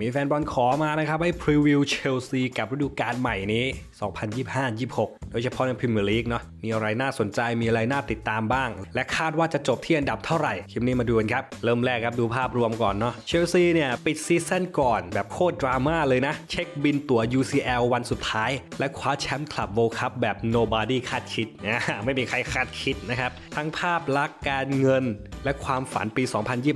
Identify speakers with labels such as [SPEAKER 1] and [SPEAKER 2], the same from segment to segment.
[SPEAKER 1] มีแฟนบอลขอมานะครับ ให้พรีวิวเชลซีกับฤดูกาลใหม่นี้ 2025-26 โดยเฉพาะในพรีเมียร์ลีกเนาะ มีอะไรน่าสนใจ มีอะไรน่าติดตามบ้าง และคาดว่าจะจบที่อันดับเท่าไหร่ คลิปนี้มาดูกันครับ เริ่มแรกครับดูภาพรวมก่อนเนาะ เชลซีเนี่ย ปิดซีซั่นก่อนแบบโคตรดราม่าเลยนะ เช็คบินตั๋ว UCL วันสุดท้าย และคว้าแชมป์คลับโวคัพแบบ nobody คาดคิดนะไม่มีใครคาดคิดนะครับ ทั้งภาพลักษณ์การเงิน และความฝันปี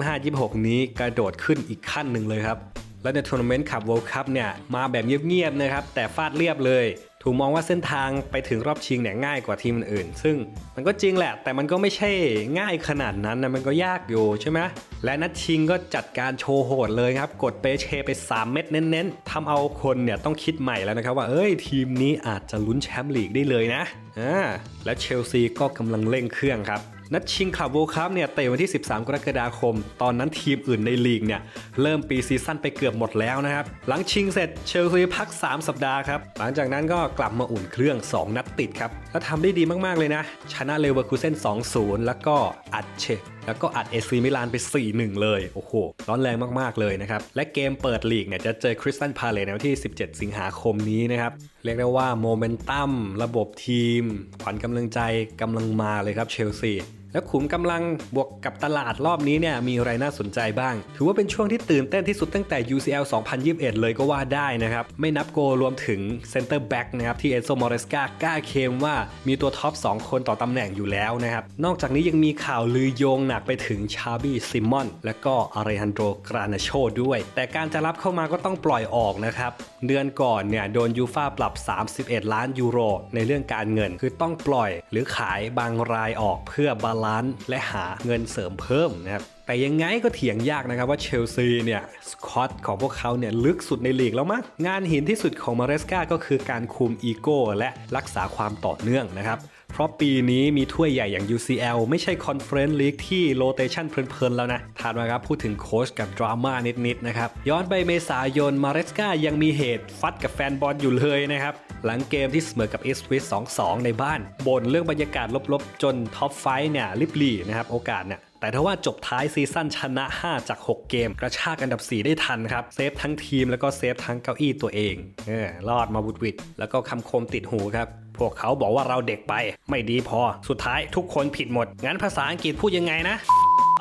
[SPEAKER 1] 2025-26 นี้กระโดดขึ้นอีกขั้นหนึ่งเลยครับ และในทัวร์นาเมนต์ขับ World Cup เนี่ยมาแบบเงียบๆนะครับแต่ฟาดเรียบเลย ถูกมองว่าเส้นทางไปถึงรอบชิงเนี่ยง่ายกว่าทีมอื่น ซึ่งมันก็จริงแหละ แต่มันก็ไม่ใช่ง่ายขนาดนั้นนะมันก็ยากอยู่ใช่ไหมและนัดชิงก็จัดการโชว์โหดเลยครับ กดเปเชไป 3 เม็ดเน้นๆทำเอาคนเนี่ยต้องคิดใหม่แล้วนะครับว่าเอ้ยทีมนี้อาจจะลุ้นแชมป์ลีกได้เลยนะอ่าและเชลซีก็กำลังเร่งเครื่องครับ นัดชิงขับโวคัพเนี่ยเตะวันที่ 13 กรกฎาคม ตอนนั้นทีมอื่นในลีกเนี่ยเริ่มปีซีซั่นไปเกือบหมดแล้วนะครับ หลังชิงเสร็จเชลซีพัก 3 สัปดาห์ครับ หลังจากนั้นก็กลับมาอุ่นเครื่อง 2 นัดติดครับ และทำได้ดีมากๆเลยนะ ชนะเลเวอร์คูเซ่น 2-0 แล้วก็อัดเชแล้วก็อัดเอซีมิลานไป 4-1 เลย โอ้โห ร้อนแรงมากๆเลยนะครับ และเกมเปิดลีกเนี่ยจะเจอคริสตันพาเลตในวันที่ 17 สิงหาคมนี้นะครับ เรียกได้ว่าโมเมนตัม ระบบทีม ขวัญกำลังใจกำลังมาเลยครับเชลซี แล้วขุมกำลังบวกกับตลาดรอบนี้เนี่ยมีอะไรน่าสนใจบ้าง ถือว่าเป็นช่วงที่ตื่นเต้นที่สุดตั้งแต่ UCL 2021 เลยก็ว่าได้นะครับ ไม่นับโกรวมถึงเซนเตอร์แบ็กนะครับที่เอนโซมอร์สกากล้าเคมว่ามีตัวท็อป 2 คนต่อตำแหน่งอยู่แล้วนะครับ นอกจากนี้ยังมีข่าวลือโยงหนักไปถึงชาบี้ซิมอนและก็อาริฮันโดกรานาโชด้วย แต่การจะรับเข้ามาก็ต้องปล่อยออกนะครับ เดือนก่อนเนี่ยโดนยูฟาปรับ 31 ล้านยูโร ในเรื่องการเงินคือต้องปล่อยหรือขายบางรายออกเพื่อบาลานซ์และหาเงินเสริมเพิ่มนะครับแต่ยังไงก็เถียงยากนะครับว่าเชลซีเนี่ยสกอตของพวกเขาเนี่ยลึกสุดในลีกแล้วมั้งงานหินที่สุดของมาเรสกาก็คือการคุมอีโก้และรักษาความต่อเนื่องนะครับ เพราะปีนี้มีถ้วยใหญ่อย่าง UCL ไม่ใช่คอนเฟรนซ์ลีกที่โรเตชันเพลินๆแล้วนะถัดมาครับพูดถึงโค้ชกับดราม่านิดๆนะครับ ย้อนไปเมษายนมาเรสกายังมีเหตุฟัดกับแฟนบอลอยู่เลยนะครับ หลังเกมที่เสมอกับอีสวิส2-2 ในบ้านบ่นเรื่องบรรยากาศลบๆ จนท็อปไฟเนี่ยลิบลีนะครับโอกาสเนี่ยแต่ถ้าว่าจบท้ายซีซั่นชนะ 5 จาก 6 เกม กระชากอันดับ 4 ได้ทันครับ เซฟทั้งทีมแล้วก็เซฟทั้งเก้าอี้ตัวเองเออรอดมาบุดวิดแล้วก็คำคมติดหูครับ พวกเขาบอกว่าเราเด็กไป ไม่ดีพอ สุดท้ายทุกคนผิดหมด งั้นภาษาอังกฤษพูดยังไงนะ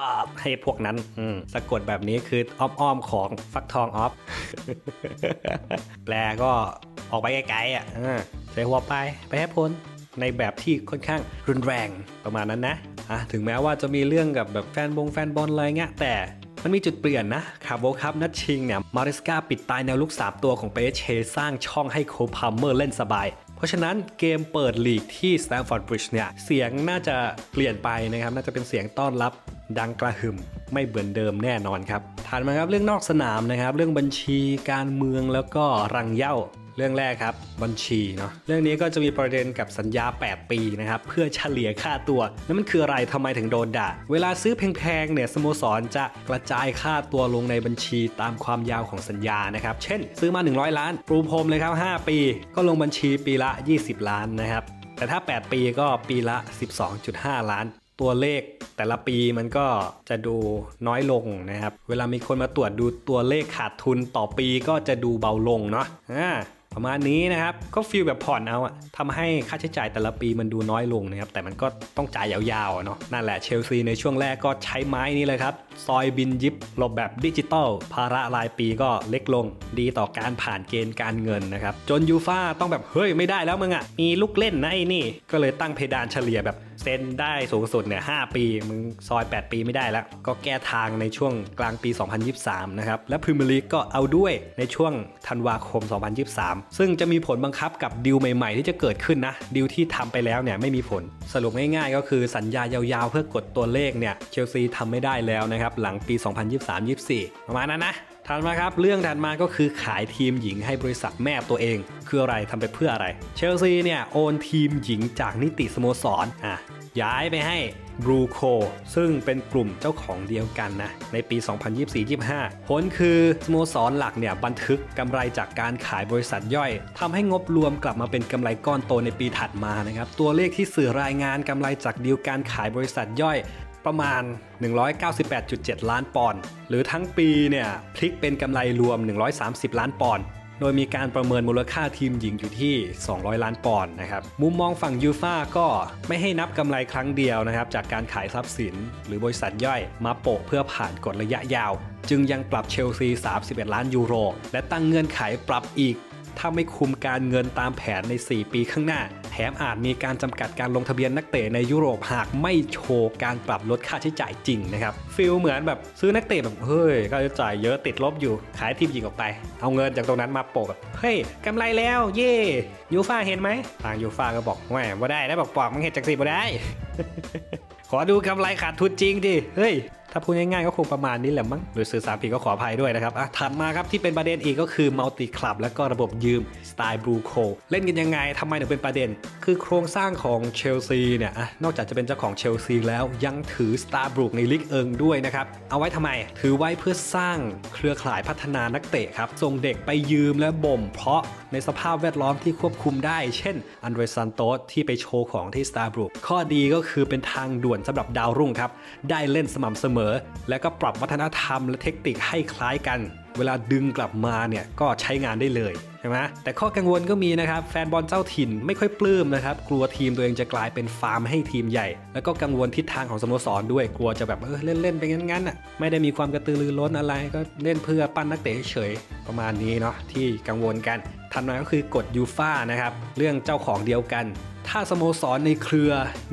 [SPEAKER 1] อ่าให้พวกนั้นสะกดแบบนี้คืออ้อมๆของฟักทองออฟ แปลก็ออกไปไกลๆอะใส่หัวไปไปให้พ้นในแบบที่ค่อนข้างรุนแรงประมาณนั้นนะอะถึงแม้ว่าจะมีเรื่องกับแบบแฟนบงแฟนบอลอะไรเงี้ยแต่มันมีจุดเปลี่ยนนะคาร์โบคัพนัดชิงเนี่ย มาริสกาปิดตายแนวลุก 3 ตัวของเปเชสร้างช่องให้โคพัมเมอร์เล่นสบาย เพราะฉะนั้นเกมเปิดลีกที่ Stamford Bridge เนี่ยเสียงน่าจะเปลี่ยนไปนะครับ น่าจะเป็นเสียงต้อนรับดังกระหึ่มไม่เหมือนเดิมแน่นอนครับถัดมาครับเรื่องนอกสนามนะครับ เรื่องบัญชีการเมืองแล้วก็รังเย้า เรื่องแรกครับบัญชีเนาะเรื่องนี้ก็จะมีประเด็นกับสัญญา 8 ปีนะครับเพื่อเฉลี่ยค่าตัวแล้วมันคืออะไรทำไมถึงโดนด่า เวลาซื้อแพงๆเนี่ยสโมสรจะกระจายค่าตัวลงในบัญชีตามความยาวของสัญญานะครับเช่น ซื้อมา 100 ล้านปรูพรมเลยครับ 5 ปี ก็ลงบัญชีปีละ 20 ล้านนะครับแต่ถ้า 8 ปีก็ปีละ 12.5 ล้าน ตัวเลขแต่ละปีมันก็จะดูน้อยลงนะครับ เวลามีคนมาตรวจดูตัวเลขขาดทุนต่อปีก็จะดูเบาลงเนาะอ่า ประมาณนี้นะครับก็ฟีลแบบผ่อนเอาอะทำให้ค่าใช้จ่ายแต่ละปีมันดูน้อยลงนะครับแต่มันก็ต้องจ่ายยาวๆเนาะนั่นแหละเชลซีในช่วงแรกก็ใช้ไม้นี้เลยครับ ซอยบินยิบหลบแบบดิจิตอลภาระรายปีก็เล็กลง ดีต่อการผ่านเกณฑ์การเงินนะครับจนยูฟ่าต้องแบบเฮ้ยไม่ได้แล้วมึงอะมีลูกเล่นนะไอ้นี่ ก็เลยตั้งเพดานเฉลี่ยแบบ เซ็นได้สูงสุดเนี่ย5ปี มึงซอย 8 ปีไม่ได้แล้ว ก็แก้ทางในช่วงกลางปี 2023 นะครับ และพรีเมียร์ลีกก็เอาด้วยในช่วงธันวาคม 2023 ซึ่งจะมีผลบังคับกับดีลใหม่ ๆ ที่จะเกิดขึ้นนะดีลที่ทำไปแล้วเนี่ยไม่มีผล สรุปง่าย ๆ ก็คือสัญญายาวๆ เพื่อกดตัวเลขเนี่ยเชลซีทำไม่ได้แล้วนะครับหลังปี 2023-24 ประมาณนั้นนะ ถัดมาครับ เรื่องถัดมาก็คือขายทีมหญิงให้บริษัทแม่ตัวเอง คืออะไรทำไปเพื่ออะไร เชลซีเนี่ย โอนทีมหญิงจากนิติสโมสรอะย้ายไปให้บรูโคซึ่งเป็นกลุ่มเจ้าของเดียวกันนะ ในปี 2024-25 ผลคือสโมสรหลักเนี่ย บันทึกกำไรจากการขายบริษัทย่อยทำให้งบรวมกลับมาเป็นกำไรก้อนโตในปีถัดมานะครับ ตัวเลขที่สื่อรายงานกำไรจากดีลการขายบริษัทย่อย ประมาณ 198.7 ล้านปอนด์หรือทั้งปีเนี่ยพลิกเป็นกำไรรวม 130 ล้านปอนด์โดยมีการประเมินมูลค่าทีมหญิงอยู่ที่ 200 ล้านปอนด์นะครับ มุมมองฝั่งยูฟาก็ไม่ให้นับกำไรครั้งเดียวนะครับ จากการขายทรัพย์สิน หรือบริษัทย่อยมาโปะเพื่อผ่านกฎระยะยาว จึงยังปรับเชลซี 31 ล้านยูโร และตั้งเงื่อนไขปรับอีก ถ้าไม่คุมการเงินตามแผนใน 4 ปีข้างหน้า แถมอาจมีการจำกัดการลงทะเบียนนักเตะในยุโรปหากไม่โชว์การปรับลดค่าใช้จ่ายจริงนะครับฟิลเหมือนแบบซื้อนักเตะแบบเฮ้ยค่าใช้จ่ายเยอะติดลบอยู่ขายทีมหญิงออกไป เอาเงินจากตรงนั้นมาโปะแบบเฮ้ยกำไรแล้วเย่ยูฟ่าเห็นไหมทางยูฟ่าก็บอกแหมว่าได้ได้บอกปอกมึงเห็นจากสิบ่ได้ ขอดูกำไรขาดทุนจริงดิเฮ้ย ถ้าพูดง่ายๆก็คงประมาณนี้แหละมั้งหรือสื่อสารผิดก็ขออภัยด้วยนะครับอะถัดมาครับที่เป็นประเด็นอีกก็คือมัลติคลับและก็ระบบยืมสไตล์บลูโคเล่นกันยังไงทำไมถึงเป็นประเด็น คือโครงสร้างของเชลซีเนี่ยอะนอกจากจะเป็นเจ้าของเชลซีแล้วยังถือสตาร์บรูกในลีกเอิงด้วยนะครับ เอาไว้ทำไม ถือไว้เพื่อสร้างเครือข่ายพัฒนานักเตะครับส่งเด็กไปยืมและบ่มเพราะในสภาพแวดล้อมที่ควบคุมได้ เช่น อันเดรซันโตสที่ไปโชว์ของที่สตาร์บรูกข้อดีก็คือเป็นทางด่วนสำหรับดาวรุ่งครับได้เล่นสม่ำเสมอและก็ปรับวัฒนธรรมและเทคนิคให้คล้ายกัน เวลาดึงกลับมาเนี่ยก็ใช้งานได้เลยใช่ไหมแต่ข้อกังวลก็มีนะครับ แฟนบอลเจ้าถิ่นไม่ค่อยปลื้มนะครับ กลัวทีมตัวเองจะกลายเป็นฟาร์มให้ทีมใหญ่ แล้วก็กังวลทิศทางของสโมสรด้วยกลัวจะแบบเออเล่นๆไปงั้นๆอะไม่ได้มีความกระตือรือร้นอะไรก็เล่นเพื่อปั้นนักเตะเฉยๆประมาณนี้เนาะที่กังวลกันถัดมาก็คือกฎยูฟ่านะครับเรื่องเจ้าของเดียวกัน ถ้าสโมสรในเครือ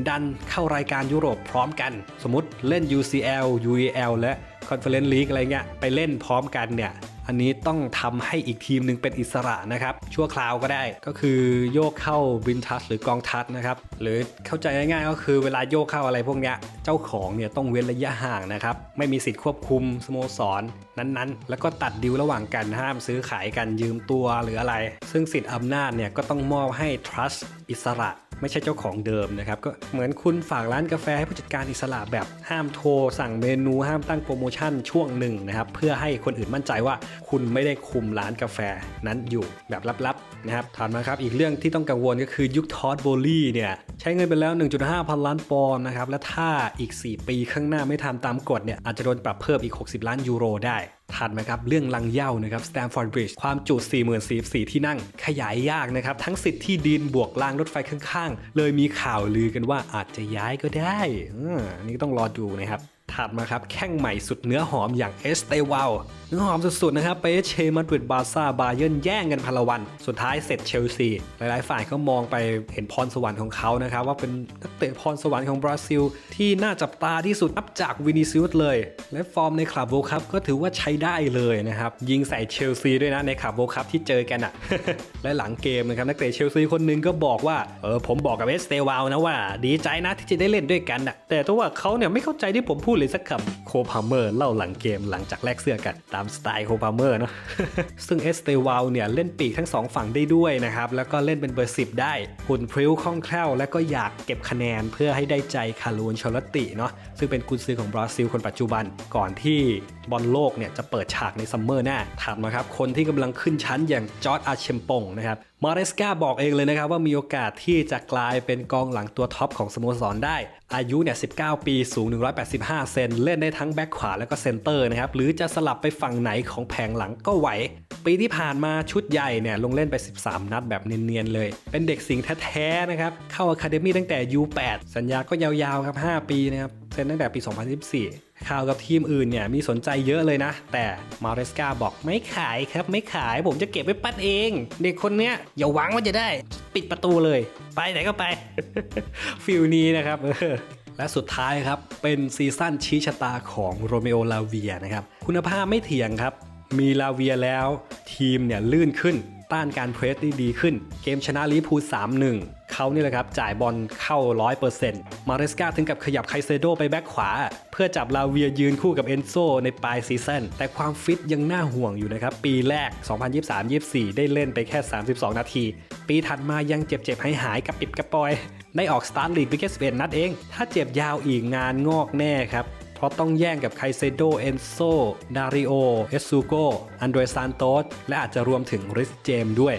[SPEAKER 1] ดันเข้ารายการยุโรปพร้อมกัน สมมติเล่น UCL UEL และ Conference League อะไรเงี้ยไปเล่นพร้อมกันเนี่ย อันนี้ต้องทำให้อีกทีมหนึ่งเป็นอิสระนะครับ ชั่วคราวก็ได้ก็คือโยกเข้าบินทัสหรือกองทัสนะครับหรือเข้าใจง่ายๆก็คือเวลาโยกเข้าอะไรพวกเนี้ยเจ้าของเนี่ยต้องเว้นระยะห่างนะครับไม่มีสิทธิ์ควบคุมสโมสรนั้นๆ แล้วก็ตัดดิวระหว่างกันห้ามซื้อขายกันยืมตัวหรืออะไร ซึ่งสิทธิ์อำนาจเนี่ยก็ต้องมอบให้ trust อิสระไม่ใช่เจ้าของเดิมนะครับก็เหมือนคุณฝากร้านกาแฟให้ผู้จัดการอิสระแบบห้ามโทร สั่งเมนูห้ามตั้งโปรโมชั่นช่วงหนึ่งนะครับเพื่อให้คนอื่นมั่นใจว่าคุณไม่ได้คุมร้านกาแฟนั้นอยู่แบบลับๆนะครับถัดมาครับอีกเรื่องที่ต้องกังวลก็คือยุคทอดโบลี่เนี่ยใช้เงินไปแล้ว 1.5 พันล้านปอนด์นะครับและถ้าอีก 4 ปีข้างหน้าไม่ทำตามกฎเนี่ยอาจจะโดนปรับเพิ่มอีก 60 ล้านยูโรได้ถัดมาครับเรื่องลังเหย้านะครับ Stamford Bridge ความจุ 40,044 ที่นั่ง ขยายยากนะครับ ทั้งสิทธิ์ที่ดินบวกรางรถไฟข้างๆ เลยมีข่าวลือกันว่าอาจจะย้ายก็ได้อันนี่ต้องรอดูนะครับ ถัดมาครับแข้งใหม่สุดเนื้อหอมอย่างเอสเตวาลเนื้อหอมสุดๆนะครับไปเชมาดริดบาร์ซ่าบาเยิร์นแย่งกันพลวัน สุดท้ายเสร็จเชลซี หลายๆ ฝ่ายก็มองไปเห็นพรสวรรค์ของเขานะครับ ว่าเป็นนักเตะพรสวรรค์ของบราซิล ที่น่าจับตาที่สุดนับจากวินิซิอุสเลย และฟอร์มในคลับโวคัพก็ถือว่าใช้ได้เลยนะครับ ยิงใส่เชลซีด้วยนะในคลับโวคัพที่เจอกันอะและหลังเกมนะครับนักเตะเชลซีคนหนึงก็บอกว่าเออผมบอกกับเอสเตวาลนะว่า ดีใจนะที่จะได้เล่นด้วยกันอะแต่ตัวว่าเขาเนี่ยไม่เข้าใจที่ผมพูดเลยสักคำโคพาเมอร์เล่าหลังเกมหลังจากแลกเสื้อกันตามสไตล์โคพาเมอร์เนาะซึ่งเอสเตวาลเนี่ยเล่นปีกทั้งสองฝั่งได้ด้วยนะครับแล้วก็เล่นเป็นเบอร์สิบได้หุ่นพริ้วคล่องแคล่ว และก็อยากเก็บคะแนนเพื่อให้ได้ใจคารูนชลติเนาะซึ่งเป็นกุนซือของบราซิลคนปัจจุบันก่อนที่ บอลโลกเนี่ยจะเปิดฉากในซัมเมอร์หน้าถัดมาครับ คนที่กำลังขึ้นชั้นอย่างจอร์ดอาเชมปงนะครับมาเรสกาบอกเองเลยนะครับว่ามีโอกาสที่จะกลายเป็นกองหลังตัวท็อปของสโมสรได้ อายุเนี่ย 19 ปีสูง 185 เซน เล่นได้ทั้งแบ็คขวาแล้วก็เซนเตอร์นะครับ หรือจะสลับไปฝั่งไหนของแผงหลังก็ไหว ปีที่ผ่านมาชุดใหญ่เนี่ยลงเล่นไป 13 นัดแบบเนียนๆเลย เป็นเด็กสิงห์แท้ๆนะครับ เข้าอะคาเดมี่ตั้งแต่ U8 สัญญาก็ยาวๆครับ 5 ปีนะครับ เซ็นตั้งแต่ปี 2014 ข่าวกับทีมอื่นเนี่ยมีสนใจเยอะเลยนะ แต่มาเรสกาบอกไม่ขายครับไม่ขายผมจะเก็บไว้ปั้นเอง เด็กคนเนี้ยอย่าหวังว่าจะได้ปิดประตูเลย ไปไหนก็ไปฟิลนี้นะครับและสุดท้ายครับ เป็นซีซั่นชี้ชะตาของโรเมโอลาเวียนะครับ คุณภาพไม่เถียงครับ มีลาเวียแล้ว ทีมเนี่ยลื่นขึ้น ต้านการเพรสได้ดีขึ้น เกมชนะลิพูล3-1 เขานี่แหละครับจ่ายบอลเข้า 100%มาเรสกาถึงกับขยับไคเซโดไปแบ็คขวา เพื่อจับลาเวียยืนคู่กับเอนโซในปลายซีซั่นแต่ความฟิตยังน่าห่วงอยู่นะครับ ปีแรก 2023-24 ได้เล่นไปแค่ 32 นาที ปีถัดมายังเจ็บๆหายๆกับปิบกระปอยได้ออกสตาร์ทลีกไปแค่11นัดเอง ถ้าเจ็บยาวอีกงานงอกแน่ครับเพราะต้องแย่งกับไคเซโด เอนโซ ดาริโอ เอสซูโก อันโดรซานโตส และอาจจะรวมถึงริสเจมด้วย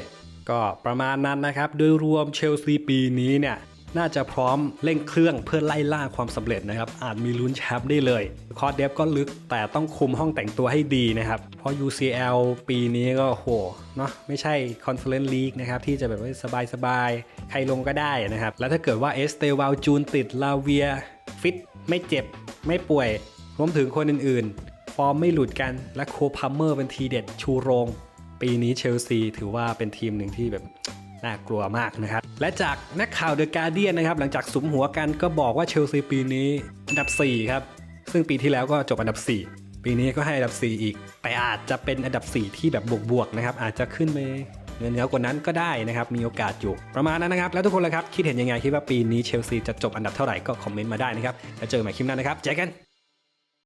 [SPEAKER 1] ก็ประมาณนั้นนะครับ โดยรวมเชลซีปีนี้เนี่ยน่าจะพร้อมเร่งเครื่องเพื่อไล่ล่าความสำเร็จนะครับ อาจมีลุ้นแชมป์ได้เลย คอร์เดฟก็ลึกแต่ต้องคุมห้องแต่งตัวให้ดีนะครับ เพราะ UCL ปีนี้ก็โหเนาะไม่ใช่ Conference League นะครับ ที่จะแบบว่าสบายๆ ใครลงก็ได้นะครับ แล้วถ้าเกิดว่าเอสเตวาลจูนติดลาเวีย ฟิต ไม่เจ็บ ไม่ป่วยรวมถึงคนอื่นๆ ฟอร์มไม่หลุดกันและโคพัมเมอร์เป็นทีเด็ดชูโรง ปีนี้เชลซีถือว่าเป็นทีมหนึ่งที่แบบน่ากลัวมากนะครับ และจากนักข่าวเดอะการเดียนนะครับ หลังจากสุมหัวกันก็บอกว่าเชลซีปีนี้อันดับ 4 ครับ ซึ่งปีที่แล้วก็จบอันดับ 4 ปีนี้ก็ให้อันดับ 4 อีก แต่อาจจะเป็นอันดับ 4 ที่แบบบวกๆนะครับ อาจจะขึ้นไปเหนือกว่านั้นก็ได้นะครับ มีโอกาสอยู่ประมาณนั้นนะครับ แล้วทุกคนล่ะครับ คิดเห็นยังไงคิดว่าปีนี้เชลซีจะจบอันดับเท่าไหร่ก็คอมเมนต์มาได้นะครับ แล้วเจอกันใหม่คลิปหน้านะครับเจอกัน